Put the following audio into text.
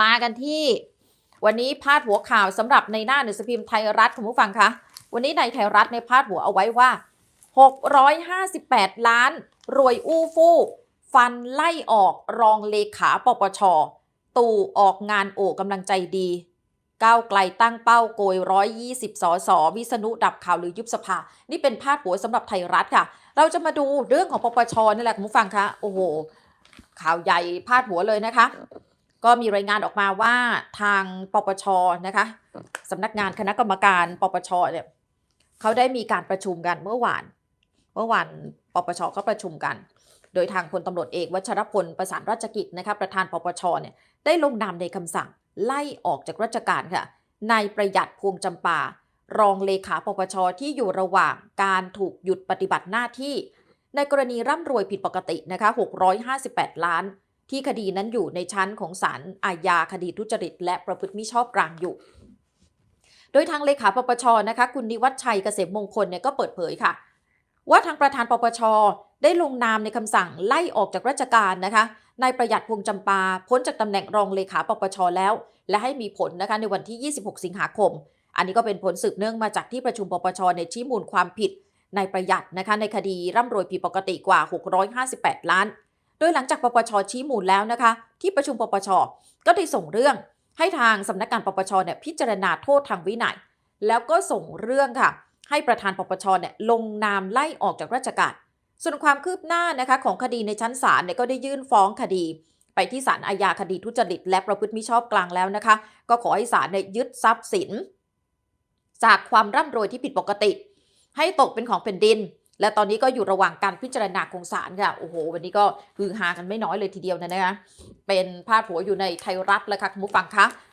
มากันที่วันนี้พาดหัวข่าวสำหรับในหน้าหนังสือพิมพ์ไทยรัฐคุณผู้ฟังคะวันนี้ในไทยรัฐในพาดหัวเอาไว้ว่า 658 ล้าน รวยอู้ฟู่ฟันไล่ออกรองเลขาปปช ตู่ออกงานโอกำลังใจดี ก้าวไกลตั้งเป้าโกย 120 สสวิษณุดับข่าวหรือยุบสภา นี่เป็นพาดหัวสำหรับไทยรัฐค่ะ เราจะมาดูเรื่องของปปชนี่แหละคุณผู้ฟังคะ โอ้โห ข่าวใหญ่พาดหัวเลยนะคะ ก็มีรายงานออกมาว่าทางปปชนะคะสำนักงานคณะกรรมการปปชเนี่ยเขาได้มีการประชุมกันเมื่อวาน เมื่อวานปปชเขาประชุมกัน โดยทางพลตำรวจเอกวัชรพลประสานราชกิจนะคะประธานปปชเนี่ยได้ลงนามในคำสั่งไล่ออกจากราชการค่ะนายประหยัดพวงจำปา รองเลขาปปชที่อยู่ระหว่างการถูกหยุดปฏิบัติหน้าที่ ในกรณีร่ำรวยผิดปกตินะคะ658 ล้าน ที่คดีนั้นอยู่ในชั้นของศาลอาญาคดีทุจริต และประพฤติมิชอบกลางอยู่ โดยทางเลขาปปชนะคะคุณนิวัฒชัยเกษมมงคลเนี่ยก็เปิดเผยค่ะ ว่าทางประธานปปชได้ลงนามในคำสั่งไล่ออกจากราชการนะคะนายประหยัดพวงจำปาพ้นจากตำแหน่งรองเลขาปปชแล้ว และให้มีผลนะคะในวันที่ 26 สิงหาคม อันนี้ก็เป็นผลสืบเนื่องมาจากที่ประชุมปปชในชี้มูลความผิดนายประหยัดนะคะในคดีร่ำรวยผิดปกติกว่า 658 ล้าน ดยหลังจากปปชชี้มูลแล้วนะคะ ที่ประชุมปปชก็ได้ส่งเรื่องให้ทางสำนักงานปปชเนี่ยพิจารณาโทษทางวินัย แล้วก็ส่งเรื่องค่ะ ให้ประธานปปชเนี่ยลงนามไล่ออกจากราชการ ส่วนความคืบหน้านะคะของคดีในชั้นศาลเนี่ยก็ได้ยื่นฟ้องคดี ไปที่ศาลอาญาคดีทุจริต และประพฤติมิชอบกลางแล้วนะคะ ก็ขอให้ศาลเนี่ยยึดทรัพย์สิน จากความร่ำรวยที่ผิดปกติ ให้ตกเป็นของแผ่นดิน และตอนนี้ก็อยู่ระหว่างการพิจารณาของศาลค่ะโอ้โห วันนี้ก็ฮือฮากันไม่น้อยเลยทีเดียวนะนะคะเป็นพาดหัวอยู่ในไทยรัฐแล้วค่ะคุณผู้ฟังคะ